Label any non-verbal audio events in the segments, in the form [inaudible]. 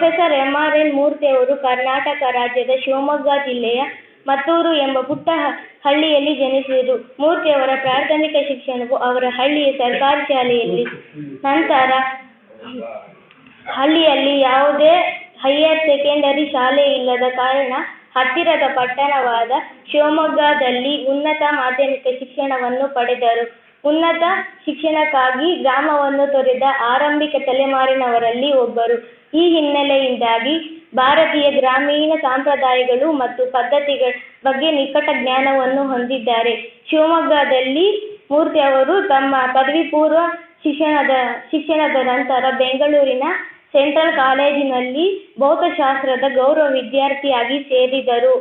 Professor M R N ಮೂರ್ತಿಯವರು ಕರ್ನಾಟಕ ರಾಜ್ಯದ ಶಿವಮೊಗ್ಗ ಜಿಲ್ಲೆಯ ಮತ್ತೂರು ಎಂಬ ಪುಟ್ಟ ಹಳ್ಳಿಯಲ್ಲಿ ಜನಿಸಿದರು. ಮೂರ್ತಿಯವರ ಪ್ರಾಥಮಿಕ ಶಿಕ್ಷಣವು ಅವರ ಹಳ್ಳಿಯ ಸರ್ಕಾರಿ ಶಾಲೆಯಲ್ಲಿ. ನಂತರ ಹಳ್ಳಿಯಲ್ಲಿ ಯಾವುದೇ ಹೈಯರ್ ಸೆಕೆಂಡರಿ ಶಾಲೆ ಇಲ್ಲದ ಕಾರಣ ಹತ್ತಿರದ ಪಟ್ಟಣವಾದ ಶಿವಮೊಗ್ಗದಲ್ಲಿ ಉನ್ನತ ಮಾಧ್ಯಮಿಕ ಶಿಕ್ಷಣವನ್ನು ಪಡೆದರು. ಉನ್ನತ ಶಿಕ್ಷಣಕ್ಕಾಗಿ ಗ್ರಾಮವನ್ನು ತೊರೆದ ಆರಂಭಿಕ ತಲೆಮಾರಿನವರಲ್ಲಿ ಒಬ್ಬರು. ಈ ಹಿನ್ನೆಲೆಯಿಂದಾಗಿ ಭಾರತೀಯ ಗ್ರಾಮೀಣ ಸಂಪ್ರದಾಯಗಳು ಮತ್ತು ಪದ್ಧತಿಗಳ ಬಗ್ಗೆ ನಿಕಟ ಜ್ಞಾನವನ್ನು ಹೊಂದಿದ್ದಾರೆ. ಶಿವಮೊಗ್ಗದಲ್ಲಿ ಮೂರ್ತಿ ಅವರು ತಮ್ಮ ಪದವಿ ಪೂರ್ವ ಶಿಕ್ಷಣದ ಶಿಕ್ಷಣದ ನಂತರ ಬೆಂಗಳೂರಿನ ಸೆಂಟ್ರಲ್ ಕಾಲೇಜಿನಲ್ಲಿ ಭೌತಶಾಸ್ತ್ರದ ಗೌರವ ವಿದ್ಯಾರ್ಥಿಯಾಗಿ ಸೇರಿದರು.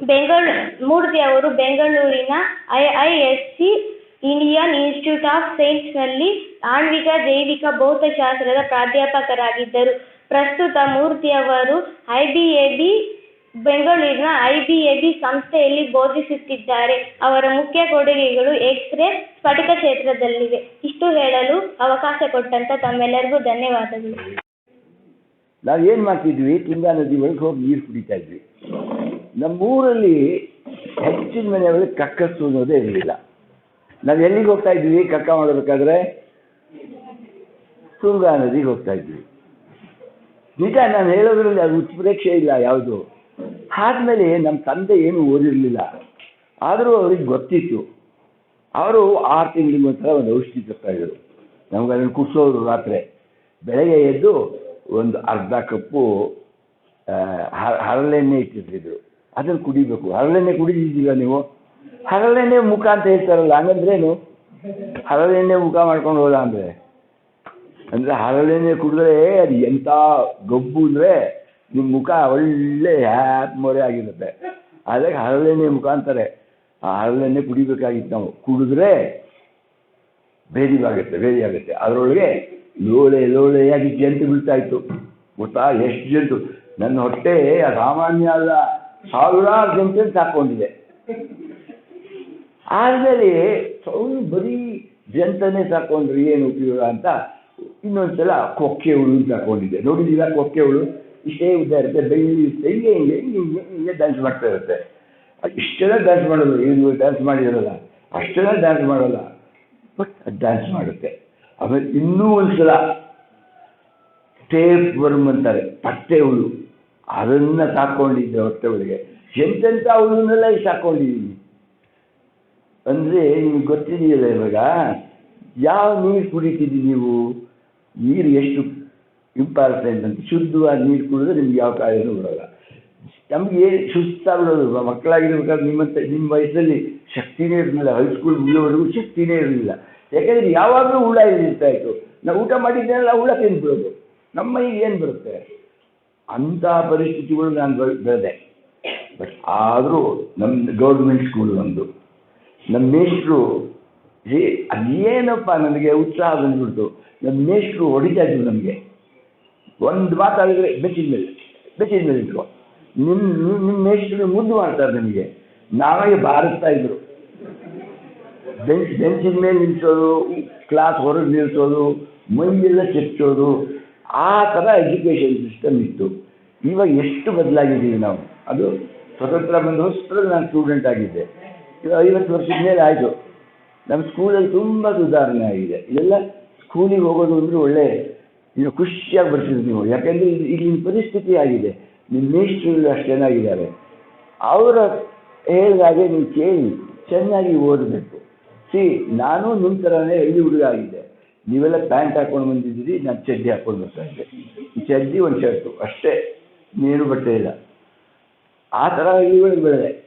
ಬೆಂಗಳೂ, ಮೂರ್ತಿ ಅವರು ಬೆಂಗಳೂರಿನ I C Indian institute of ಸೈನ್ಸ್ನಲ್ಲಿ ಆಣ್ವಿಕ ಜೈವಿಕ ಭೌತಶಾಸ್ತ್ರದ ಪ್ರಾಧ್ಯಾಪಕರಾಗಿದ್ದರು. ಪ್ರಸ್ತುತ ಮೂರ್ತಿಯವರು ಐ ಬಿ ಬೆಂಗಳೂರಿನ ಐ ಸಂಸ್ಥೆಯಲ್ಲಿ ಬೋಧಿಸುತ್ತಿದ್ದಾರೆ. ಅವರ ಮುಖ್ಯ ಕೊಡುಗೆಗಳು ಎಕ್ಸ್ರೇ ಸ್ಫಟಿಕ ಕ್ಷೇತ್ರದಲ್ಲಿವೆ. ಇಷ್ಟು ಹೇಳಲು ಅವಕಾಶ ಕೊಟ್ಟಂತ ತಮ್ಮೆಲ್ಲರಿಗೂ ಧನ್ಯವಾದಗಳು. ನಾವು ಏನು ಮಾಡ್ತಿದ್ವಿ? ತುಂಗಾ ನದಿ ಒಳಗೆ ಹೋಗಿ ನೀರು ಕುಡಿತಾ ಇದ್ವಿ. ನಮ್ಮೂರಲ್ಲಿ ಹೆಚ್ಚಿನ ಮನೆಯೊಳಗೆ ಕಕ್ಕಸ್ಸು ಅನ್ನೋದೇ ಇರಲಿಲ್ಲ. ನಾವು ಎಲ್ಲಿಗೆ ಹೋಗ್ತಾ ಇದ್ವಿ? ಕಕ್ಕ ಮಾಡಬೇಕಾದ್ರೆ ತುಂಗಾ ನದಿಗೆ ಹೋಗ್ತಾ ಇದ್ವಿ. ನಿಜ ನಾನು ಹೇಳೋದ್ರಲ್ಲಿ ಅದು ಉತ್ಪ್ರೇಕ್ಷೆ ಇಲ್ಲ ಯಾವುದು. ಆದಮೇಲೆ ನಮ್ಮ ತಂದೆ ಏನು ಓದಿರಲಿಲ್ಲ. ಆದರೂ ಅವ್ರಿಗೆ ಗೊತ್ತಿತ್ತು. ಅವರು ಆರು ತಿಂಗಳಿಗೆ ಒಂಥರ ಒಂದು ಔಷಧಿ ತರ್ತಾ ಇದ್ರು. ನಮ್ಗೆ ಅದನ್ನು ಕುಡಿಸೋರು ರಾತ್ರಿ. ಬೆಳಗ್ಗೆ ಎದ್ದು ಒಂದು ಅರ್ಧ ಕಪ್ಪು ಹರಳೆಣ್ಣೆ ಇಟ್ಟಿರ್ತಿದ್ರು. ಅದನ್ನು ಕುಡಿಬೇಕು. ಹರಳೆಣ್ಣೆ ಕುಡಿದಿದ್ದೀರ ನೀವು? ಹರಳೆಣ್ಣೆ ಮುಖ ಅಂತ ಹೇಳ್ತಾರಲ್ಲ ಹಂಗಂದ್ರೇನು ಹರಳೆಣ್ಣೆ ಮುಖ ಮಾಡ್ಕೊಂಡು ಹೋದ ಅಂದರೆ? ಅಂದರೆ ಹರಳೆಣ್ಣೆ ಕುಡಿದ್ರೆ ಅದು ಎಂಥ ಗಬ್ಬು ಅಂದರೆ ನಿಮ್ಮ ಮುಖ ಒಳ್ಳೆ ಹ್ಯಾಪ್ ಮೊರೆ ಆಗಿರುತ್ತೆ. ಅದಕ್ಕೆ ಹರಳೆಣ್ಣೆ ಮುಖ ಅಂತಾರೆ. ಆ ಹರಳೆಣ್ಣೆ ಕುಡಿಬೇಕಾಗಿತ್ತು ನಾವು. ಕುಡಿದ್ರೆ ಬೇದಿ ಆಗುತ್ತೆ ಅದರೊಳಗೆ ಲೋಳೆ, ಲೋಳೆಯಾಗಿ ಜಂತು ಬೀಳ್ತಾ ಇತ್ತು. ಗೊತ್ತಾ? ಎಷ್ಟು ಜಂತು? ನನ್ನ ಹೊಟ್ಟೆ ಸಾಮಾನ್ಯ ಅಲ್ಲ, ಸಾವಿರಾರು ಜಂತು ಸಾಕೊಂಡಿದೆ ಆದ್ಮೇಲೆ ಅವನು ಬರೀ ಜಂತನೆ ಸಾಕೊಂಡ್ರೆ ಏನು ಉಪಯೋಗ ಅಂತ ಇನ್ನೊಂದ್ಸಲ ಕೊಕ್ಕೆ ಹುಳು ತಗೊಂಡಿದ್ದೆ ನೋಡಿದ್ದೀರ ಕೊಕ್ಕೆ ಹುಳು? ಇಷ್ಟೇ ಉದ್ದ ಇರುತ್ತೆ, ಬೆಳ್ಳಿ ಇರುತ್ತೆ, ಹಿಂಗೆ ಹಿಂಗೆ ಹಿಂಗೆ ಹಿಂಗೆ ಡ್ಯಾನ್ಸ್ ಮಾಡ್ತಾ ಇರುತ್ತೆ. ಇಷ್ಟೆಲ್ಲ ಡ್ಯಾನ್ಸ್ ಮಾಡೋದು, ಏನು ಡ್ಯಾನ್ಸ್ ಮಾಡಿರಲ್ಲ ಅಷ್ಟೆಲ್ಲ ಡ್ಯಾನ್ಸ್ ಮಾಡೋಲ್ಲ. ಬಟ್ ಅದು ಡ್ಯಾನ್ಸ್ ಮಾಡುತ್ತೆ. ಆಮೇಲೆ ಇನ್ನೂ ಒಂದ್ಸಲ ಟೇಪ್ ಅಂತಾರೆ ಪಟ್ಟೆ ಹುಳು. ಅದನ್ನು ಸಾಕೊಂಡಿದ್ದೆ ಹೊಟ್ಟೆ ಒಳಗೆ. ಎಂತೆಂಥ ಹುಳುನೆಲ್ಲ ಸಾಕೊಂಡಿದ್ದೀನಿ. ಅಂದರೆ ನಿಮ್ಗೆ ಗೊತ್ತಿದೆಯಲ್ಲ ಇವಾಗ? ಯಾವ ನೀರು ಕುಡಿತಿದ್ದೀವಿ ನೀವು? ನೀರು ಎಷ್ಟು ಇಂಪಾರ್ಟೆಂಟ್ ಅಂತ. ಶುದ್ಧವಾದ ನೀರು ಕುಡಿದ್ರೆ ನಿಮ್ಗೆ ಯಾವ ಕಾಯಿಲೆ ಬರೋಲ್ಲ. ನಮಗೆ ಸುಸ್ತಾಗ್ಬಿಡೋದು ಮಕ್ಕಳಾಗಿರ್ಬೇಕಾದ್ರೆ ನಿಮ್ಮಂತ ನಿಮ್ಮ ವಯಸ್ಸಲ್ಲಿ ಶಕ್ತಿನೇ ಇರಲಿಲ್ಲ. ಹೈಸ್ಕೂಲ್ ಮುಗಿಯೋವರೆಗೂ ಶಕ್ತಿನೇ ಇರಲಿಲ್ಲ. ಯಾಕಂದರೆ ಯಾವಾಗಲೂ ಹುಳ ಇರ್ತಾ ಇತ್ತು. ನಾವು ಊಟ ಮಾಡಿದ್ದೇನೆಲ್ಲ ಹುಳ ತಿಂದ್ಬಿಡೋದು. ನಮ್ಮ ಈಗ ಏನು ಬರುತ್ತೆ? ಅಂಥ ಪರಿಸ್ಥಿತಿಗಳು ನಾನು ಬೆಳೆ- ಬೆಳೆದೆ. ಬಟ್ ಆದರೂ ನಮ್ಮ ಗೌರ್ಮೆಂಟ್ ಸ್ಕೂಲ್ ಒಂದು. ನಮ್ಮ ಮೇಷ್ಟ್ರು ಏ, ಅದೇನಪ್ಪ ನನಗೆ ಉತ್ಸಾಹ ಬಂದ್ಬಿಡ್ತು. ನಮ್ಮ ಮೇಷ್ಟ್ರು ಹೊಡಿತಾ ಇದ್ರು ನಮಗೆ. ಒಂದು ಮಾತಾಡಿದರೆ ಬೆಚ್ಚಿದ ಮೇಲೆ ಬೆಚ್ಚಿದ ಮೇಲೆ ಇದ್ರು. ನಿಮ್ಮ ನಿಮ್ಮ ಮೇಷ್ಟ್ರು ಮುದ್ದು ಮಾಡ್ತಾರೆ ನಮಗೆ. ನಾವೇ ಬಾರಿಸ್ತಾ ಇದ್ರು. ಬೆಂಚ್, ಬೆಂಚಿನ ಮೇಲೆ ನಿಲ್ಸೋದು, ಕ್ಲಾಸ್ ಹೊರಗೆ ನಿಲ್ಸೋದು, ಮೈಯೆಲ್ಲ ಚೆಚ್ಚೋದು ಆ ಥರ ಎಜುಕೇಷನ್ ಸಿಸ್ಟಮ್ ಇತ್ತು. ಇವಾಗ ಎಷ್ಟು ಬದಲಾಗಿದ್ದೀವಿ ನಾವು. ಅದು ಸ್ವತಂತ್ರ ಬಂದ ನಾನು ಸ್ಟೂಡೆಂಟ್ ಆಗಿದ್ದೆ. ಐವತ್ತು ವರ್ಷದ ಮೇಲೆ ಆಯಿತು. ನಮ್ಮ ಸ್ಕೂಲಲ್ಲಿ ತುಂಬ ಸುಧಾರಣೆ ಆಗಿದೆ. ಇದೆಲ್ಲ ಸ್ಕೂಲಿಗೆ ಹೋಗೋದು ಅಂದರೆ ಒಳ್ಳೆ ನೀವು ಖುಷಿಯಾಗಿ ಬರ್ತೀರಿ ನೀವು. ಯಾಕೆಂದರೆ ಈಗಿನ ಪರಿಸ್ಥಿತಿ ಆಗಿದೆ. ನಿಮ್ಮ ಮೇಷ್ಟ್ರುಗಳು ಅಷ್ಟು ಚೆನ್ನಾಗಿದ್ದಾರೆ. ಅವರ ಹೇಳಿದಾಗೆ ನೀವು ಕೇಳಿ, ಚೆನ್ನಾಗಿ ಓದಬೇಕು. ಸಿ, ನಾನು ನಿಮ್ಮ ಥರನೇ ಹಳ್ಳಿ ಹುಡುಗ ಆಗಿದ್ದೆ. ನೀವೆಲ್ಲ ಪ್ಯಾಂಟ್ ಹಾಕೊಂಡು ಬಂದಿದ್ದೀರಿ, ನಾನು ಚಡ್ಡಿ ಹಾಕೊಂಡು ಬರ್ತಾ ಇದ್ದೆ. ಈ ಚಡ್ಡಿ ಒಂದು ಶರ್ಟು, ಅಷ್ಟೇ. ನೀರು ಬಟ್ಟೆ ಇಲ್ಲ ಆ ಥರ ಹಳ್ಳಿಗಳಿಗೆ ಬೆಳೆದೆ.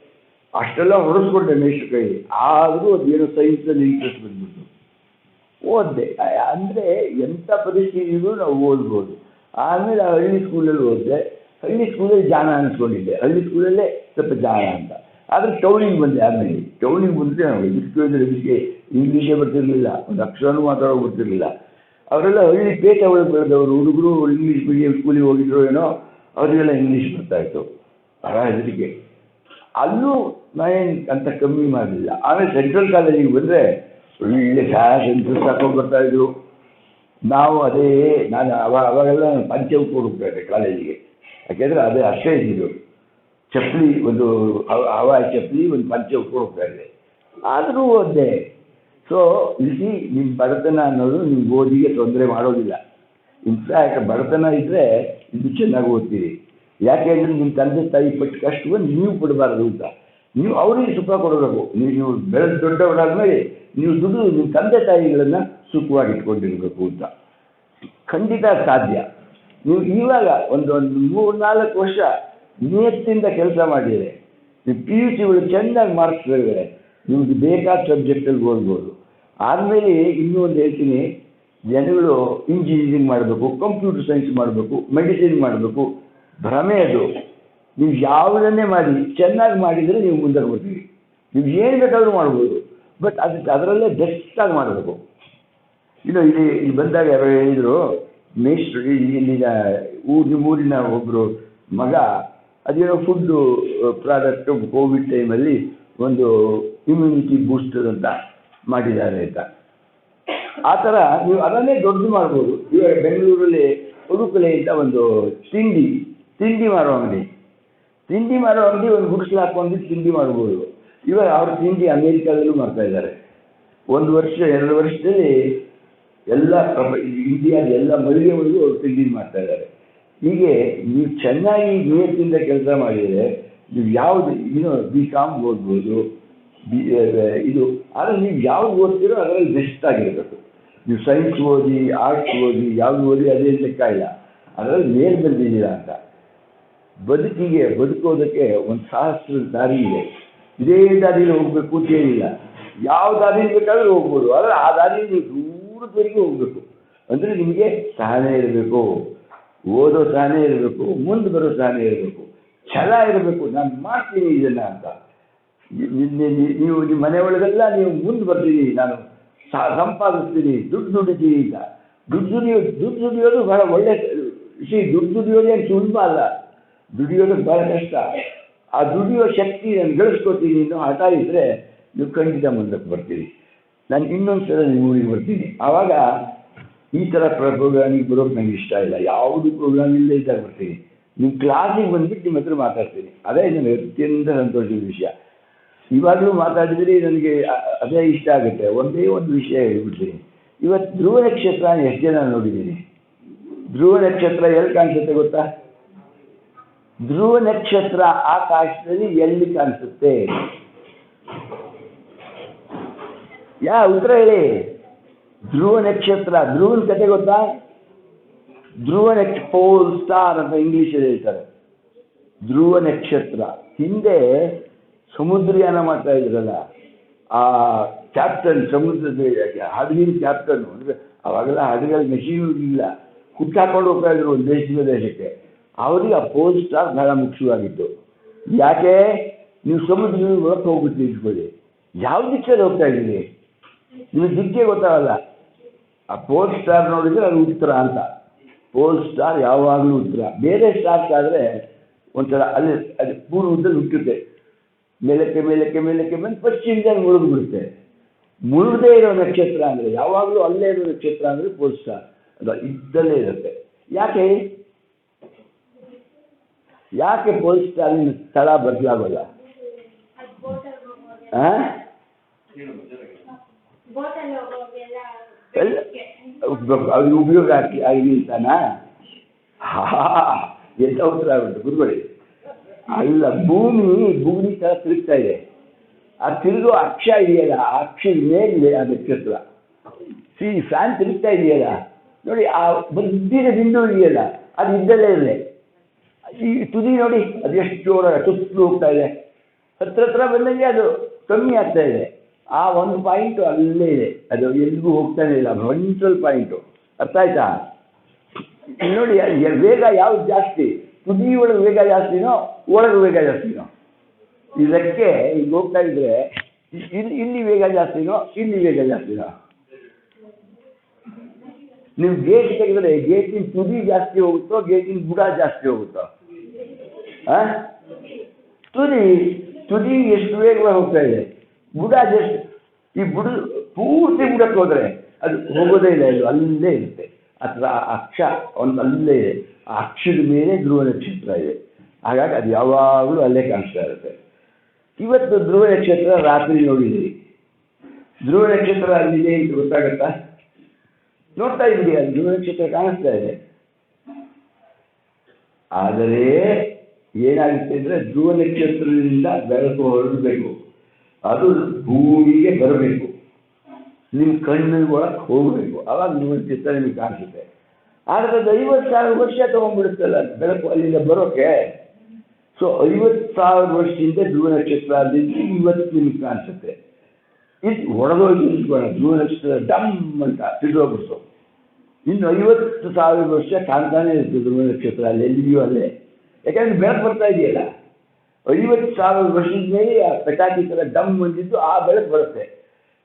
ಅಷ್ಟೆಲ್ಲ ಹೊರಡಿಸ್ಕೊಂಡೆ ಮೇಷ ಕೈ ಆದರೂ ಅದೇನು ಸೈನ್ಸಲ್ಲಿ ಇಂಟ್ರೆಸ್ಟ್ ಬಂದ್ಬಿಟ್ಟು ಓದಿದೆ. ಅಂದರೆ ಎಂಥ ಪರಿಸ್ಥಿತಿಗೂ ನಾವು ಓದ್ಬೋದು. ಆಮೇಲೆ ಆ ಹಳ್ಳಿ ಸ್ಕೂಲಲ್ಲಿ ಓದಿದೆ. ಹಳ್ಳಿ ಸ್ಕೂಲಲ್ಲಿ ಜಾಣ ಅನಿಸ್ಕೊಂಡಿದ್ದೆ. ಹಳ್ಳಿ ಸ್ಕೂಲಲ್ಲೇ ಸ್ವಲ್ಪ ಜಾಣ ಅಂತ. ಆದರೆ ಟೌನಿಗೆ ಬಂದೆ ಆಮೇಲೆ. ಟೌನಿಗೆ ಬಂದರೆ ನಾವು ಇದಕ್ಕೆ ಇದಕ್ಕೆ ಇಂಗ್ಲೀಷೇ ಬರ್ತಿರಲಿಲ್ಲ. ಒಂದು ಅಕ್ಷರನೂ ಮಾತಾಡೋ ಬರ್ತಿರಲಿಲ್ಲ. ಅವರೆಲ್ಲ ಹಳ್ಳಿ ಪೇಟೆ ಒಳಗೆ ಬೆಳೆದವರು, ಹುಡುಗರು ಇಂಗ್ಲೀಷ್ ಮೀಡಿಯಂ ಸ್ಕೂಲಿಗೆ ಹೋಗಿದ್ರು ಏನೋ, ಅವರಿಗೆಲ್ಲ ಇಂಗ್ಲೀಷ್ ಬರ್ತಾಯಿತ್ತು ಬಹಳ ಹೆದರಿಕೆ. ಅಲ್ಲೂ ನಾನೇನು ಅಂತ ಕಮ್ಮಿ ಮಾಡಲಿಲ್ಲ ಆಮೇಲೆ ಸೆಂಟ್ರಲ್ ಕಾಲೇಜಿಗೆ ಬಂದರೆ ಒಳ್ಳೆ ಹಾಕೊಂಡು ಬರ್ತಾ ಇದ್ರು. ನಾವು ಅದೇ, ನಾನು ಅವಾಗ ಅವಾಗೆಲ್ಲ ನಾನು ಪಂಚೆ ಉಟ್ಕೊಂಡು ಹೋಗ್ತಾ ಇದ್ದೆ ಕಾಲೇಜಿಗೆ. ಯಾಕೆಂದರೆ ಅದೇ ಅಷ್ಟೇ ಇದ್ದಿದ್ದು ಚಪ್ಪಲಿ ಒಂದು ಹವ- ಹವಾಯಿ ಚಪ್ಪಲಿ ಒಂದು ಪಂಚೆ ಹೋಗ್ತಾ ಆದರೂ ಓದಿದೆ ಸೊ ಇಲ್ಲಿ ನಿಮ್ಮ ಬಡತನ ಅನ್ನೋದು ನಿಮ್ಮ ಓದಿಗೆ ತೊಂದರೆ ಮಾಡೋದಿಲ್ಲ. ಇನ್ಫ್ಯಾಕ್ಟ್ ಬಡತನ ಇದ್ದರೆ ಇದು ಚೆನ್ನಾಗಿ ಓದ್ತೀರಿ. ಯಾಕೆಂದರೆ ನಿಮ್ಮ ತಂದೆ ತಾಯಿ ಪಟ್ಟ ಕಷ್ಟವನ್ನು ನೀವು ಬಿಡಬಾರ್ದು ಅಂತ. ನೀವು ಅವರಿಗೆ ಸುಖ ಕೊಡಬೇಕು. ನೀವು ನೀವು ಬೆಳೆದು ದೊಡ್ಡವರಾದ್ಮೇಲೆ ನೀವು ದುಡ್ಡು ನಿಮ್ಮ ತಂದೆ ತಾಯಿಗಳನ್ನು ಸುಖವಾಗಿ ಇಟ್ಕೊಂಡಿರಬೇಕು ಅಂತ. ಖಂಡಿತ ಸಾಧ್ಯ. ನೀವು ಇವಾಗ ಒಂದು ಒಂದು ಮೂರು ನಾಲ್ಕು ವರ್ಷ ನಿಯತ್ತಿಂದ ಕೆಲಸ ಮಾಡಿದರೆ, ನೀವು ಪಿ ಯು ಸಿಗಳು ಚೆನ್ನಾಗಿ ಮಾರ್ಕ್ಸ್ ತೆಗೆದರೆ ನಿಮಗೆ ಬೇಕಾದ ಸಬ್ಜೆಕ್ಟಲ್ಲಿ ಓದ್ಬೋದು. ಆದಮೇಲೆ ಇನ್ನೂ ಒಂದು ಹೇಳ್ತೀನಿ, ಜನಗಳು ಇಂಜಿನಿಯರಿಂಗ್ ಮಾಡಬೇಕು ಕಂಪ್ಯೂಟರ್ ಸೈನ್ಸ್ ಮಾಡಬೇಕು ಮೆಡಿಸಿನ್ ಮಾಡಬೇಕು. ಭ್ರಮೆ ಅದು. ನೀವು ಯಾವುದನ್ನೇ ಮಾಡಿ, ಚೆನ್ನಾಗಿ ಮಾಡಿದರೆ ನೀವು ಮುಂದೆ ಬರ್ತೀವಿ ನೀವು ಏನು ಬೇಕಾದರೂ ಮಾಡ್ಬೋದು. ಬಟ್ ಅದಕ್ಕೆ ಅದರಲ್ಲೇ ಬೆಸ್ಟಾಗಿ ಮಾಡಬೇಕು. ಇನ್ನು ಇಲ್ಲಿ ಇಲ್ಲಿ ಬಂದಾಗ ಯಾರೋ ಹೇಳಿದರು ಇಲ್ಲಿ- ಇಲ್ಲಿನ ಊರು ನಿಮ್ಮ ಊರಿನ ಒಬ್ಬರು ಮಗ, ಅದೇನೋ ಫುಡ್ಡು ಪ್ರಾಡಕ್ಟು ಕೋವಿಡ್ ಟೈಮಲ್ಲಿ ಒಂದು ಇಮ್ಯುನಿಟಿ ಬೂಸ್ಟರ್ ಅಂತ ಮಾಡಿದ್ದಾರೆ ಅಂತ. ಆ ಥರ ನೀವು ಅದನ್ನೇ ದೊಡ್ಡದು ಮಾಡ್ಬೋದು. ಇವಾಗ ಬೆಂಗಳೂರಲ್ಲಿ ಉಡುಪಲೆ ಅಂತ ಒಂದು ತಿಂಡಿ ತಿಂಡಿ ಮಾಡುವ ಅಂಗಡಿ. ತಿಂಡಿ ಮಾಡೋ ಅಂಗಡಿ ಒಂದು ಗುಡಿಸಲು ಹಾಕೊಂಡು ತಿಂಡಿ ಮಾಡ್ಬೋದು. ಇವಾಗ ಅವ್ರ ತಿಂಡಿ ಅಮೇರಿಕಾದಲ್ಲೂ ಮಾಡ್ತಾ ಇದ್ದಾರೆ. ಒಂದು ವರ್ಷ, ಎರಡು ವರ್ಷದಲ್ಲಿ ಎಲ್ಲ ಪ್ರಪ- ಇಂಡಿಯಾದ ಎಲ್ಲ ಮಳಿಗೆಗಳಿಗೂ ಅವ್ರು ತಿಂಡಿ ಮಾಡ್ತಾ ಇದ್ದಾರೆ. ಹೀಗೆ ನೀವು ಚೆನ್ನಾಗಿ ನಿಯತ್ತಿಂದ ಕೆಲಸ ಮಾಡಿದರೆ ನೀವು ಯಾವುದು ಏನೋ ಬಿ ಕಾಮ್ ಓದ್ಬೋದು. ಬಿ ಇದು, ಆದರೆ ನೀವು ಯಾವ್ದು ಓದ್ತೀರೋ ಅದರಲ್ಲಿ ಬೆಸ್ಟ್ ಆಗಿರಬೇಕು. ನೀವು ಸೈನ್ಸ್ ಓದಿ ಆರ್ಟ್ಸ್ ಓದಿ, ಯಾವ್ದು ಓದಿ ಅದೇ ಲೆಕ್ಕ ಇಲ್ಲ. ಅದರಲ್ಲಿ ಮೇಲ್ ಬಂದಿದ್ದೀರಾ ಅಂತ. ಬದುಕಿಗೆ ಬದುಕೋದಕ್ಕೆ ಒಂದು ಸಹಸ್ರ ದಾರಿ ಇದೆ. ಇದೇ ದಾರಿಯಲ್ಲಿ ಹೋಗಬೇಕು ಅಂತ ಏನಿಲ್ಲ. ಯಾವ ದಾರಿ ಬೇಕಾದರೂ ಹೋಗ್ಬೋದು. ಆದರೆ ಆ ದಾರಿಯಲ್ಲಿ ನೀವು ದೂರದವರೆಗೆ ಹೋಗಬೇಕು. ಅಂದರೆ ನಿಮಗೆ ಸಹನೆ ಇರಬೇಕು. ಓದೋ ಸಹನೆ ಇರಬೇಕು. ಮುಂದೆ ಬರೋ ಸಹನೆ ಇರಬೇಕು. ಛಲ ಇರಬೇಕು. ನಾನು ಮಾಡ್ತೀನಿ ಇದನ್ನು ಅಂತ. ನೀವು ನಿಮ್ಮ ಮನೆ ಒಳಗೆಲ್ಲ ನೀವು ಮುಂದೆ ಬರ್ತೀನಿ. ನಾನು ಸಂಪಾದಿಸ್ತೀನಿ. ದುಡ್ಡು ದುಡಿತೀನಿ ಅಂತ. ದುಡ್ಡು ದುಡಿಯೋ ದುಡ್ಡು ದುಡಿಯೋದು ಬಹಳ ಒಳ್ಳೆ ವಿಷಯ ದುಡ್ಡು ದುಡಿಯೋದೇನು ಸುಲಭ ಅಲ್ಲ. ದುಡಿಯೋದು ಭಾಳ ಕಷ್ಟ. ಆ ದುಡಿಯೋ ಶಕ್ತಿ ನಾನು ಗಳಿಸ್ಕೊತೀನಿ ಅನ್ನೋ ಹಠ ಇದ್ದರೆ ನೀವು ಖಂಡಿತ ಮುಂದಕ್ಕೆ ಬರ್ತೀರಿ. ನಾನು ಇನ್ನೊಂದು ಸಲ ನಿಮ್ಮ ಊರಿಗೆ ಬರ್ತೀನಿ. ಆವಾಗ ಈ ಥರ ಪ್ರೋಗ್ರಾಮಿಗೆ ಬರೋಕ್ಕೆ ನನಗೆ ಇಷ್ಟ ಇಲ್ಲ. ಯಾವುದು ಪ್ರೋಗ್ರಾಮ್ ಇಲ್ಲದೆ ಇದ್ದಾಗ ಬರ್ತೀನಿ. ನಿಮ್ಮ ಕ್ಲಾಸಿಗೆ ಬಂದ್ಬಿಟ್ಟು ನಿಮ್ಮ ಹತ್ರ ಮಾತಾಡ್ತೀನಿ. ಅದೇ ನನಗೆ ಅತ್ಯಂತ ಸಂತೋಷದ ವಿಷಯ. ಇವಾಗಲೂ ಮಾತಾಡಿದ್ರೆ ನನಗೆ ಅದೇ ಇಷ್ಟ ಆಗುತ್ತೆ. ಒಂದೇ ಒಂದು ವಿಷಯ ಹೇಳ್ಬಿಡ್ತೀನಿ. ಇವತ್ತು ಧ್ರುವ ನಕ್ಷತ್ರ ಎಷ್ಟು ಜನ ನೋಡಿದ್ದೀನಿ ಧ್ರುವ ನಕ್ಷತ್ರ ಎಲ್ಲಿ ಕಾಣಿಸುತ್ತೆ ಗೊತ್ತಾ? ಧ್ರುವ ನಕ್ಷತ್ರ ಆಕಾಶದಲ್ಲಿ ಎಲ್ಲಿ ಕಾಣಿಸುತ್ತೆ? ಯಾ, ಉತ್ತರ ಹೇಳಿ. ಧ್ರುವ ನಕ್ಷತ್ರ, ಧ್ರುವನ ಕತೆ ಗೊತ್ತಾ? ಧ್ರುವ ನಕ್ಷ ಪೋಲ್ ಸ್ಟಾರ್ ಅಂತ ಇಂಗ್ಲಿಷ್ ಹೇಳ್ತಾರೆ. ಧ್ರುವ ನಕ್ಷತ್ರ. ಹಿಂದೆ ಸಮುದ್ರಯಾನ ಮಾಡ್ತಾ ಇದ್ರಲ್ಲ, ಆ ಕ್ಯಾಪ್ಟನ್ ಸಮುದ್ರದ ಹಡಗಿನ ಕ್ಯಾಪ್ಟನ್ ಅಂದ್ರೆ ಅವಾಗೆಲ್ಲ ಹಡಗಲ್ಲಿ ಮೆಷಿನ್ ಇಲ್ಲ. ಕುಟ್ಟಾಕೊಂಡು ಹೋಗ್ತಾ ಇದ್ರು ಒಂದು ದೇಶದಿಂದ ದೇಶಕ್ಕೆ ಅವರಿಗೆ ಆ ಪೋಲ್ ಸ್ಟಾರ್ ಬಹಳ ಮುಖ್ಯವಾಗಿತ್ತು ಯಾಕೆ? ನೀವು ಸಮುದ್ರ ಒಳಗೆ ಹೋಗ್ಬಿಟ್ಟು ಇಟ್ಕೊಳ್ಳಿ ಯಾವ ದಿಕ್ಕಲ್ಲಿ ಹೋಗ್ತಾ ಇದ್ದೀರಿ? ನಿಮಗೆ ದಿಕ್ಕೇ ಗೊತ್ತಾಗಲ್ಲ. ಆ ಪೋಲ್ ಸ್ಟಾರ್ ನೋಡಿದ್ರೆ ಅದು ಉತ್ತರ ಅಂತ. ಪೋಲ್ ಸ್ಟಾರ್ ಯಾವಾಗಲೂ ಉತ್ತರ. ಬೇರೆ ಸ್ಟಾರ್ಸ್ ಆದರೆ ಒಂಥರ ಅಲ್ಲಿ ಅದು ಪೂರ್ವದಲ್ಲಿ ಹುಟ್ಟುತ್ತೆ. ಮೇಲಕ್ಕೆ ಮೇಲಕ್ಕೆ ಮೇಲಕ್ಕೆ ಬಂದು ಪಶ್ಚಿಮದಲ್ಲಿ ಮುಳುಗ್ಬಿಡುತ್ತೆ. ಮುಳುಗದೇ ಇರೋ ನಕ್ಷತ್ರ ಅಂದರೆ ಯಾವಾಗಲೂ ಅಲ್ಲೇ ಇರೋ ನಕ್ಷತ್ರ ಅಂದರೆ ಪೋಲ್ ಸ್ಟಾರ್ ಅದು ಇದ್ದಲ್ಲೇ ಇರುತ್ತೆ. ಯಾಕೆ? ಯಾಕೆ ಪೊಲೀಸ್ ಸ್ಟಾರಿನ ಸ್ಥಳ ಬದಲಾಗಲ್ಲ? ಹಾಂ ಅವ್ರಿಗೆ ಉಪಯೋಗ ಆಗ್ತಿ ಆಗಿ ಅಂತಾನಾ ಹಾ, ಎಂತ ಉತ್ತರ ಆಗುತ್ತೆ ಗುರುಗಳಿ? ಅಲ್ಲ, ಭೂಮಿ ಭೂಮಿ ಥರ ತಿರುಗ್ತಾ ಇದೆ. ಆ ತಿರುಗೋ ಅಕ್ಷ ಇದೆಯಲ್ಲ, ಆ ಅಕ್ಷ ಮೇಲಿದೆ ಆ ನಕ್ಷತ್ರ ಸಿ, ಫ್ಯಾನ್ ತಿರುಗ್ತಾ ಇದೆಯಲ್ಲ? ನೋಡಿ, ಆ ಬದ್ದಿನ ಬಿಂದು ಇದೆಯಲ್ಲ, ಅದು ಇದ್ದಲ್ಲೇ ಇದೆ ಈ ತುದಿ ನೋಡಿ, ಅದು ಎಷ್ಟು ಜೋರ ಸುತ್ತಲೂ ಹೋಗ್ತಾ ಇದೆ. ಹತ್ರ ಹತ್ರ ಬಂದಂಗೆ ಅದು ಕಮ್ಮಿ ಆಗ್ತಾ ಇದೆ. ಆ ಒಂದು ಪಾಯಿಂಟು ಅಲ್ಲೇ ಇದೆ. ಅದು ಎಲ್ಲಿಗೂ ಹೋಗ್ತಾನೆ ಇಲ್ಲ ಮೆಂಟ್ರಲ್ ಪಾಯಿಂಟು ಅರ್ಥ ಆಯ್ತಾ? ನೋಡಿ ವೇಗ ಯಾವ್ದು ಜಾಸ್ತಿ? ತುದಿ ಒಳಗೆ ವೇಗ ಜಾಸ್ತಿನೋ, ಒಳಗೆ ವೇಗ ಜಾಸ್ತಿನೋ? ಇದಕ್ಕೆ ಈಗ ಹೋಗ್ತಾ ಇದ್ರೆ, ಇಲ್ಲಿ ಇಲ್ಲಿ ವೇಗ ಜಾಸ್ತಿನೋ, ಇಲ್ಲಿ ವೇಗ ಜಾಸ್ತಿನೋ? ನೀವು ಗೇಟ್ ತೆಗೆದ್ರೆ ಗೇಟಿನ ತುದಿ ಜಾಸ್ತಿ ಹೋಗುತ್ತೋ ಗೇಟಿನ ಬುಡ ಜಾಸ್ತಿ ಹೋಗುತ್ತೋ? ಆ? ತುದಿ ತುದಿ ಎಷ್ಟು ವೇಗವಾಗಿ ಹೋಗ್ತಾ ಇದೆ. ಬುಡ ಜಸ್ಟ್ ಈ ಬುಡ ಪೂರ್ತಿ ಬುಡಕ್ಕೆ ಹೋದ್ರೆ ಅದು ಹೋಗೋದೇ ಇಲ್ಲ ಅಲ್ಲೇ ಇರುತ್ತೆ. ಅಥವಾ ಅಕ್ಷ, ಒಂದು ಅಲ್ಲೇ ಇದೆ. ಆ ಅಕ್ಷದ ಮೇಲೆ ಧ್ರುವ ನಕ್ಷತ್ರ ಇದೆ. ಹಾಗಾಗಿ ಅದು ಯಾವಾಗಲೂ ಅಲ್ಲೇ ಕಾಣಿಸ್ತಾ ಇರುತ್ತೆ. ಇವತ್ತು ಧ್ರುವ ನಕ್ಷತ್ರ ರಾತ್ರಿ ನೋಡಿದ್ದೀರಿ ಧ್ರುವ ನಕ್ಷತ್ರ ಅಲ್ಲಿದೆ ಅಂತ ಗೊತ್ತಾಗತ್ತಾ? ನೋಡ್ತಾ ಇದ್ದೀರಿ, ಅಲ್ಲಿ ಧ್ರುವ ನಕ್ಷತ್ರ ಕಾಣಿಸ್ತಾ ಇದೆ. ಆದರೆ ಏನಾಗುತ್ತೆ ಅಂದರೆ ಧ್ರುವ ನಕ್ಷತ್ರದಿಂದ ಬೆಳಕು ಹೊರಡಬೇಕು. ಅದು ಭೂಮಿಗೆ ಬರಬೇಕು. ನಿಮ್ಮ ಕಣ್ಣಿನ ಒಳಗೆ ಹೋಗಬೇಕು. ಅವಾಗ ನಿಮ್ಮ ಚಿತ್ರ ನಿಮಗೆ ಕಾಣಿಸುತ್ತೆ. ಆದರೆ ಅದು ಐವತ್ತು ಸಾವಿರ ವರ್ಷ ತೊಗೊಂಡ್ಬಿಡುತ್ತಲ್ಲ ಬೆಳಕು ಅಲ್ಲಿಂದ ಬರೋಕೆ? ಸೊ ಐವತ್ತು ಸಾವಿರ ವರ್ಷದಿಂದ ಧ್ರುವ ನಕ್ಷತ್ರ ಅಲ್ಲಿಂದ ಇವತ್ತು ನಿಮಗೆ ಕಾಣಿಸುತ್ತೆ. ಇದು ಒಣಗೋಗಿ ನಿಂತ್ಕೊಳ ಧ್ರುವ ನಕ್ಷತ್ರ ಡಮ್ ಅಂತ ತಿಳಿದೋಗ್ಬಿಡ್ತು ಇನ್ನು ಐವತ್ತು ಸಾವಿರ ವರ್ಷ ಕಾಣ್ತಾನೆ ಇರುತ್ತೆ ಧ್ರುವ ನಕ್ಷತ್ರ ಅಲ್ಲಿ ಎಲ್ಲಿಯೂ ಅಲ್ಲೇ. ಯಾಕಂದ್ರೆ ಬೆಳಕು ಬರ್ತಾ ಇದೆಯಲ್ಲ? ಐವತ್ತು ಸಾವಿರ ವರ್ಷದ ಮೇಲೆ ಆ ಪಟಾಕಿ ಥರ ದಮ್ ಬಂದಿದ್ದು ಆ ಬೆಳಕು ಬರುತ್ತೆ.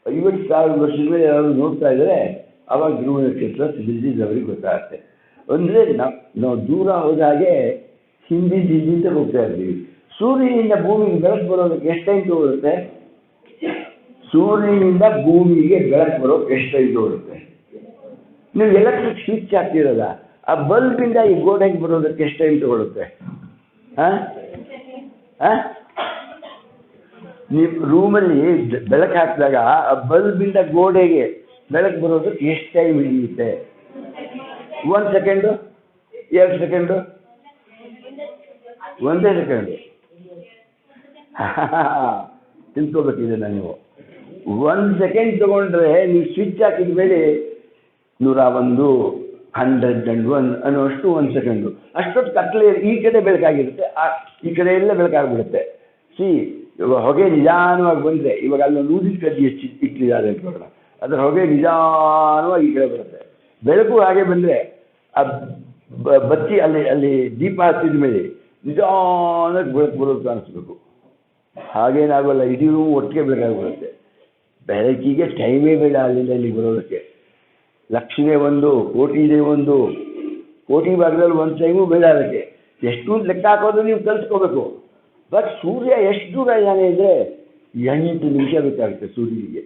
ಐವತ್ತು ಸಾವಿರ ವರ್ಷದ ಮೇಲೆ ಯಾರು ನೋಡ್ತಾ ಇದ್ದರೆ ಆವಾಗ ಧ್ರುವ ನಕ್ಷತ್ರ ಸಿಡಿದಿದ್ದವರಿಗೆ ಗೊತ್ತಾಗುತ್ತೆ. ಅಂದರೆ ನಾವು ದೂರ ಹೋದ ಹಾಗೆ ಹಿಂದಿಂದ ಹಿಂದಿಂದ ಹೋಗ್ತಾ ಇರ್ತೀವಿ ಸೂರ್ಯನಿಂದ ಭೂಮಿಗೆ ಬೆಳಕು ಬರೋದಕ್ಕೆ ಎಷ್ಟು ಟೈಮ್ ತಗೊಳುತ್ತೆ ಸೂರ್ಯನಿಂದ ಭೂಮಿಗೆ ಬೆಳಕು ಬರೋಕ್ಕೆ ಎಷ್ಟು ಟೈಮ್ ತಗೊಳುತ್ತೆ ನೀವು ಎಲೆಕ್ಟ್ರಿಕ್ ಸ್ವಿಚ್ ಹಾಕ್ತಿರಲ್ಲ ಆ ಬಲ್ಬಿಂದ ಈ ಗೋಡೆಗೆ ಬರೋದಕ್ಕೆ ಎಷ್ಟು ಟೈಮ್ ತಗೊಳುತ್ತೆ? ಹಾಂ ಹಾಂ ನೀವು ರೂಮಲ್ಲಿ ಬೆಳಕು ಹಾಕಿದಾಗ ಆ ಬಲ್ಬಿಂದ ಗೋಡೆಗೆ ಬೆಳಕು ಬರೋದಕ್ಕೆ ಎಷ್ಟು ಟೈಮ್ ಹಿಡಿಯುತ್ತೆ? ಒಂದು ಸೆಕೆಂಡು ಎರಡು ಸೆಕೆಂಡು ಒಂದೇ ಸೆಕೆಂಡು [laughs] ತಿಳ್ಕೊಬೇಕಿದೆ ನೀವು? ಒಂದು ಸೆಕೆಂಡ್ ತಗೊಂಡ್ರೆ ನೀವು ಸ್ವಿಚ್ ಹಾಕಿದ ಮೇಲೆ ನೂರ ಒಂದು ಹಂಡ್ರೆಡ್ ಆ್ಯಂಡ್ ಒನ್ ಅನ್ನುವಷ್ಟು ಒಂದು ಸೆಕೆಂಡು ಅಷ್ಟೊತ್ತು ಕತ್ತಲೆ ಈ ಕಡೆ ಬೆಳಕಾಗಿರುತ್ತೆ, ಆ ಈ ಕಡೆ ಎಲ್ಲ ಬೆಳಕಾಗ್ಬಿಡುತ್ತೆ. ಸಿ ಇವಾಗ ಹೊಗೆ ನಿಧಾನವಾಗಿ ಬಂದರೆ, ಇವಾಗ ಅಲ್ಲೊಂದು ಊದಿನ ಕಡ್ಡಿ ಹೆಚ್ಚಿ ಇಟ್ಟಿದ್ದಾರೆ ಅಂತ ಅದರ ಹೊಗೆ ನಿಧಾನವಾಗಿ ಈ ಕಡೆ ಬರುತ್ತೆ. ಬೆಳಕು ಹಾಗೆ ಬಂದರೆ, ಆ ಬತ್ತಿ ಅಲ್ಲಿ ಅಲ್ಲಿ ದೀಪ ಹಚ್ಚಿದ ಮೇಲೆ ನಿಧಾನಕ್ಕೆ ಬೆಳಕು ಬರೋದು ಕಾಣಿಸ್ಬೇಕು. ಹಾಗೇನಾಗೋಲ್ಲ ಇಡೀ ರೂಮ್ ಒಟ್ಟಿಗೆ ಬೆಳಕಾಗ್ಬಿಡುತ್ತೆ. ಬೆಳಕಿಗೆ ಟೈಮೇ ಬೇಡ ಅಲ್ಲಿಂದ ಇಲ್ಲಿಗೆ ಬರೋದಕ್ಕೆ. ಲಕ್ಷನೇ ಒಂದು ಕೋಟಿನೇ ಒಂದು. ಕೋಟಿ ಭಾಗದಲ್ಲಿ ಒಂದು ಟೈಮು ಬೇಡ ಅದಕ್ಕೆ ಎಷ್ಟು ಅಂತ ಲೆಕ್ಕ ಹಾಕೋದು ನೀವು ಕಲ್ತ್ಕೋಬೇಕು. ಬಟ್ ಸೂರ್ಯ ಎಷ್ಟು ದೂರ ಇದ್ದಾನೆ ಅಂದರೆ ಎಂಟು ನಿಮಿಷ ಬೇಕಾಗುತ್ತೆ ಸೂರ್ಯನಿಗೆ.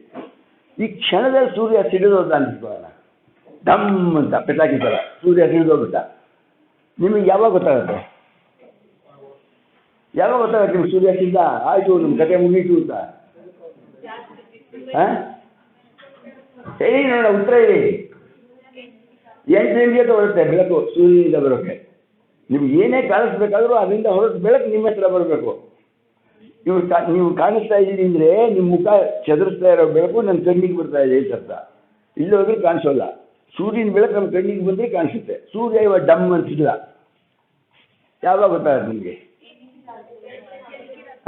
ಈ ಕ್ಷಣದಲ್ಲಿ ಸೂರ್ಯ ಸಿಡಿದೋದ ಅನ್ಸ್ಕೊಳ್ಳೋಣ. ಡಮ್ ಅಂತ ಪೆಟಾಕಿ ಥರ ಸೂರ್ಯ ಸಿಡಿದೋಗ್ಬಿಟ್ಟ. ನಿಮಗೆ ಯಾವಾಗ ಗೊತ್ತಾಗುತ್ತೆ? ಯಾವಾಗ ಗೊತ್ತಾಗುತ್ತೆ ನಿಮ್ಗೆ ಸೂರ್ಯ ಸಿದ್ದ ಆಯಿತು ನಿಮ್ಮ ಕತೆ ಮುಗೀತು ಅಂತ. ಹಾಂ? ಹೇಳಿ ನೋಡ ಉತ್ತರ ಹೇಳಿ. ಎಂಟು ನಿಮಿಷ ಹೊರಡುತ್ತೆ ಬೆಳಕು ಸೂರ್ಯನಿಂದ ಬರೋಕ್ಕೆ ನಿಮ್ಗೆ ಏನೇ ಕಾಣಿಸ್ಬೇಕಾದ್ರೂ ಅದರಿಂದ ಹೊರಟು ಬೆಳಕು ನಿಮ್ಮ ಹತ್ರ ಬರಬೇಕು. ನೀವು ಕಾ ನೀವು ಕಾಣಿಸ್ತಾ ಇದ್ದೀರಿ ಅಂದರೆ ನಿಮ್ಮ ಮುಖ ಚದುರಿಸ್ತಾ ಇರೋ ಬೆಳಕು ನನ್ನ ಕಣ್ಣಿಗೆ ಬರ್ತಾ ಇದೆ ಅಂತ ಇಲ್ಲಿ ಹೋದ್ರೆ ಕಾಣಿಸೋಲ್ಲ. ಸೂರ್ಯನ ಬೆಳಕು ನಮ್ಮ ಕಣ್ಣಿಗೆ ಬಂದರೆ ಕಾಣಿಸುತ್ತೆ. ಸೂರ್ಯ ಇವಾಗ ಡಮ್ ಅನ್ಸಿಲ್ಲ ಯಾವಾಗ ಗೊತ್ತಾಗುತ್ತೆ ನಿಮಗೆ?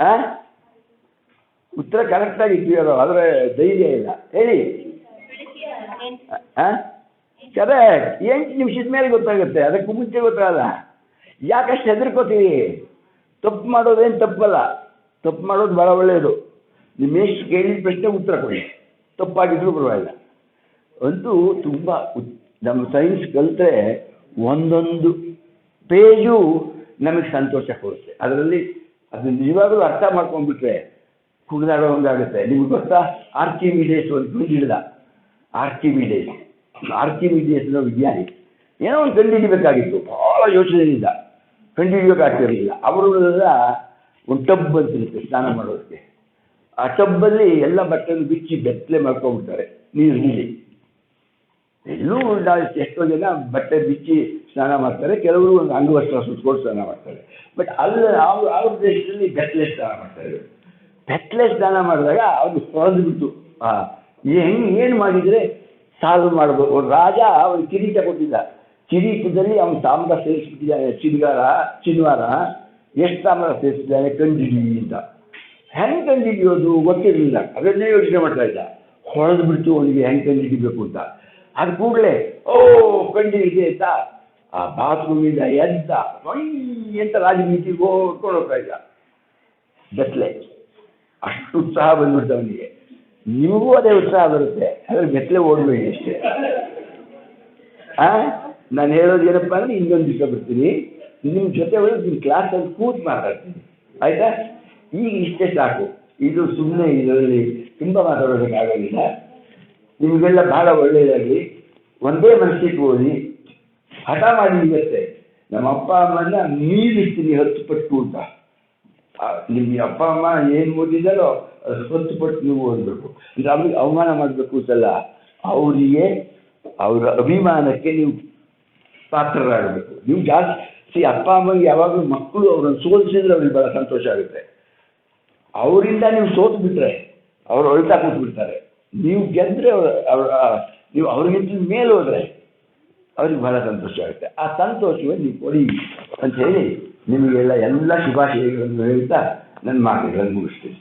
ಹಾಂ ಉತ್ತರ ಕರೆಕ್ಟಾಗಿ ಇಟ್ಟಿರೋ ಆದರೆ ಧೈರ್ಯ ಇಲ್ಲ. ಹೇಳಿ. ಹಾಂ ಕರೆಕ್ಟ್ ಎಂಟು ನಿಮಿಷದ ಮೇಲೆ ಗೊತ್ತಾಗುತ್ತೆ. ಅದಕ್ಕೂ ಮುಂಚೆ ಗೊತ್ತಾಗಲ್ಲ. ಯಾಕಷ್ಟು ಹೆದರ್ಕೋತೀವಿ ತಪ್ಪು ಮಾಡೋದೇನು ತಪ್ಪಲ್ಲ. ತಪ್ಪು ಮಾಡೋದು ಭಾಳ ಒಳ್ಳೆಯದು. ನಿಮ್ಮ ಎಷ್ಟು ಕೇಳಿದ ಪ್ರಶ್ನೆ ಉತ್ತರ ಕೊಡಿ. ತಪ್ಪಾಗಿದ್ರೂ ಪರವಾಗಿಲ್ಲ. ಅಂತೂ ತುಂಬ ನಮ್ಮ ಸೈನ್ಸ್ ಕಲಿತ್ರೆ ಒಂದೊಂದು ಪೇಜು ನಮಗೆ ಸಂತೋಷ ಕೊಡುತ್ತೆ. ಅದರಲ್ಲಿ ಅದು ನಿಜವಾಗಲೂ ಅರ್ಥ ಮಾಡ್ಕೊಂಡ್ಬಿಟ್ರೆ ಕುಣಿದಾಡೋ ಹಂಗಾಗುತ್ತೆ ನಿಮ್ಗೆ ಗೊತ್ತಾ? ಆರ್ಕಿಮಿಡೇಸ್ ಒಂದು ಕಂಡಿಡ್ದ ಆರ್ಕಿಮಿಡೇಸ್. ಆರ್ಕಿಮಿಡೇಸ್ ಹೆಸರು ವಿಜ್ಞಾನಿ, ಏನೋ ಒಂದು ಕಂಡುಹಿಡಿಬೇಕಾಗಿತ್ತು ಭಾಳ ಯೋಚನೆಯಿಂದ. ಕಂಡುಹಿಡಿಯೋಕ್ಕಾಗ್ತಿರಲಿಲ್ಲ ಅವರು ಒಂದು ಟಬ್ ಅಂತಿರುತ್ತೆ ಸ್ನಾನ ಮಾಡೋದಕ್ಕೆ. ಆ ಟಬ್ಬಲ್ಲಿ ಎಲ್ಲ ಬಟ್ಟೆಯನ್ನು ಬಿಚ್ಚಿ ಬೆತ್ತಲೆ ಮಾಡ್ಕೊಂಡ್ಬಿಡ್ತಾರೆ ನೀರಿನಲ್ಲಿ ಎಲ್ಲೂ ಎಷ್ಟೋ ಜನ ಬಟ್ಟೆ ಬಿಚ್ಚಿ ಸ್ನಾನ ಮಾಡ್ತಾರೆ, ಕೆಲವರು ಒಂದು ಅಂಗವಸ್ತ್ರ ಸುತ್ಕೊಂಡು ಸ್ನಾನ ಮಾಡ್ತಾರೆ. ಬಟ್ ಅಲ್ಲ ಅವ್ರ ಆ ದೇಶದಲ್ಲಿ ಬೆತ್ತಲೆ ಸ್ನಾನ ಮಾಡ್ತಾರೆ ಬೆತ್ತಲೆ ಸ್ನಾನ ಮಾಡಿದಾಗ ಅವ್ರು ಹೊರದ್ಬಿಟ್ಟು ಹಾಂ ಹೆಂಗೆ ಏನು ಮಾಡಿದರೆ ಸಾಲ್ವ್ ಮಾಡ್ಬೋದು ಒಂದು ರಾಜ ಅವನು ಕಿರೀಟ ಕೊಟ್ಟಿದ್ದ ಕಿರೀಟದಲ್ಲಿ ಅವನು ತಾಮ್ರ ಸೇರಿಸ್ಬಿಟ್ಟಿದ್ದಾನೆ. ಚಿನ್ಗಾರ ಚಿನ್ವಾರ, ಎಷ್ಟು ತಾಮ್ರ ಸೇರಿಸಿದ್ದಾನೆ ಕಂಡಿಡಿ ಅಂತ. ಹೆಂಗೆ ಕಂಡಿಡಿಯೋದು ಗೊತ್ತಿರಲಿಲ್ಲ. ಅದನ್ನೇ ಯೋಚನೆ ಮಾಡ್ತಾ ಇದ್ದ. ಹೊಡೆದು ಬಿಟ್ಟು ಅವನಿಗೆ ಹೆಂಗೆ ಕಂಡಿಡಿಬೇಕು ಅಂತ. ಅದು ಕೂಡಲೇ, ಓ ಕಂಡಿಡಿದೆ ಅಂತ ಆ ಬಾತ್ರೂಮಿಂದ ಎದ್ದ ಅಂತ ರಾಜನೀತಿಗೆ ಹೋಗ್ಕೊಂಡು ಹೋಗ್ತಾ ಇದ್ದ. ಬೆತ್ತಲೆ. ಅಷ್ಟು ಉತ್ಸಾಹ ಬಂದ್ಬಿಡ್ತು ಅವನಿಗೆ. ನಿಮಗೂ ಅದೇ ಉತ್ಸಾಹ ಬರುತ್ತೆ. ಅದ್ರ ಮೆಟ್ಲೆ ಓಡಬೇಡಿ ಅಷ್ಟೇ ಆ? ನಾನು ಹೇಳೋದು ಏನಪ್ಪ ಅಂದ್ರೆ ಇನ್ನೊಂದು ದಿವಸ ಬರ್ತೀನಿ. ನಿಮ್ಮ ಜೊತೆ ಒಳಗೆ ನಿಮ್ಮ ಕ್ಲಾಸಲ್ಲಿ ಕೂತು ಮಾತಾಡ್ತೀನಿ. ಆಯ್ತಾ? ಈಗ ಇಷ್ಟೇ ಸಾಕು. ಇದು ಸುಮ್ಮನೆ ಇದರಲ್ಲಿ ತುಂಬ ಮಾತಾಡೋದಕ್ಕಾಗೋದಿಲ್ಲ ನಿಮಗೆಲ್ಲ ಬಹಳ ಒಳ್ಳೆಯದಾಗಿ ಒಂದೇ ಮನಸ್ಸಿಗೆ ಓದಿ ಹಠ ಮಾಡಿ ಇವತ್ತೆ ನಮ್ಮ ಅಪ್ಪ ಅಮ್ಮನ ಮೀರಿಸ್ತೀನಿ, ಹತ್ತು ಪಟ್ಟು ಅಂತ. ನಿಮ್ಮ ಅಪ್ಪ ಅಮ್ಮ ಏನು ಓದಿದಾರೋ ಅದು ಹತ್ತು ಪಟ್ಟು ನೀವು ಓದಬೇಕು. ಇದು ಅವ್ರಿಗೆ ಅವಮಾನ ಮಾಡಬೇಕು ಅಂತಲ್ಲ, ಅವರಿಗೆ ಅವರ ಅಭಿಮಾನಕ್ಕೆ ನೀವು ಪಾತ್ರರಾಗಬೇಕು. ನೀವು ಜಾಸ್ತಿ ಅಪ್ಪ, ಅಮ್ಮಗೆ ಯಾವಾಗಲೂ ಮಕ್ಕಳು ಅವ್ರನ್ನ ಸೋಲಿಸಿದ್ರೆ ಅವ್ರಿಗೆ ಬಹಳ ಸಂತೋಷ ಆಗುತ್ತೆ. ಅವರಿಂದ ನೀವು ಸೋತು ಬಿಟ್ರೆ ಅವ್ರು ಅಳ್ತಾ ಕೂತ್ಬಿಡ್ತಾರೆ. ನೀವು ಗೆದ್ದರೆ ಅವ್ರ ಅವ್ರ ನೀವು ಅವ್ರಿಗಿಂತ ಮೇಲೆ ಹೋದ್ರೆ ಅವ್ರಿಗೆ ಬಹಳ ಸಂತೋಷ ಆಗುತ್ತೆ. ಆ ಸಂತೋಷವನ್ನು ನೀವು ಕೊಡಿ ಅಂತ ಹೇಳಿ ನಿಮಗೆಲ್ಲ ಎಲ್ಲ ಶುಭಾಶಯಗಳನ್ನು ಹೇಳ್ತಾ ನನ್ನ ಮಾತುಗಳನ್ನು ಮುಗಿಸ್ತೀನಿ.